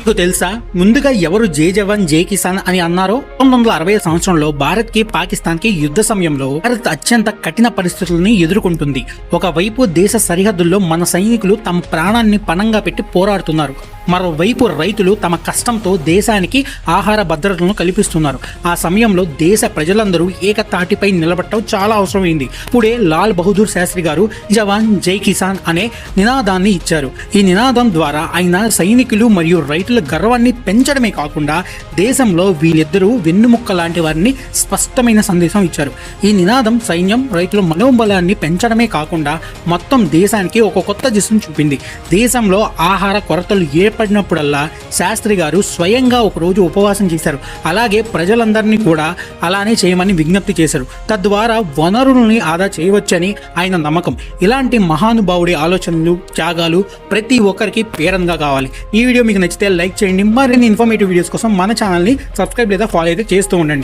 మీకు తెలుసా? ముందుగా ఎవరు జే జవాన్ జే కిసాన్ అని అన్నారో పంతొమ్మిది వందల అరవై సంవత్సరంలో భారత్కి పాకిస్తాన్కి యుద్ధ సమయంలో భారత్ అత్యంత కఠిన పరిస్థితులను ఎదుర్కొంటుంది. ఒకవైపు దేశ సరిహద్దుల్లో మన సైనికులు తమ ప్రాణాన్ని పణంగా పెట్టి పోరాడుతున్నారు. మరోవైపు రైతులు తమ కష్టంతో దేశానికి ఆహార భద్రతను కల్పిస్తున్నారు. ఆ సమయంలో దేశ ప్రజలందరూ ఏకతాటిపై నిలబడటం చాలా అవసరమైంది. ఇప్పుడే లాల్ బహదూర్ శాస్త్రి గారు జవాన్ జై కిసాన్ అనే నినాదాన్ని ఇచ్చారు. ఈ నినాదం ద్వారా ఆయన సైనికులు మరియు రైతుల గర్వాన్ని పెంచడమే కాకుండా దేశంలో వీళ్ళిద్దరూ వెన్నుముక్క లాంటి వారిని స్పష్టమైన సందేశం ఇచ్చారు. ఈ నినాదం సైన్యం రైతుల మనోబలాన్ని పెంచడమే కాకుండా మొత్తం దేశానికి ఒక కొత్త దిశను చూపింది. దేశంలో ఆహార కొరతలు ఏ ఏర్పడినప్పుడల్లా శాస్త్రి గారు స్వయంగా ఒక రోజు ఉపవాసం చేశారు. అలాగే ప్రజలందరినీ కూడా అలానే చేయమని విజ్ఞప్తి చేశారు. తద్వారా వనరుల్ని ఆదా చేయవచ్చని ఆయన నమ్మకం. ఇలాంటి మహానుభావుడి ఆలోచనలు త్యాగాలు ప్రతి ఒక్కరికి పేరంగా కావాలి. ఈ వీడియో మీకు నచ్చితే లైక్ చేయండి. మరిన్ని ఇన్ఫర్మేటివ్ వీడియోస్ కోసం మన ఛానల్ని సబ్స్క్రైబ్ లేదా ఫాలో అయితే చేస్తూ ఉండండి.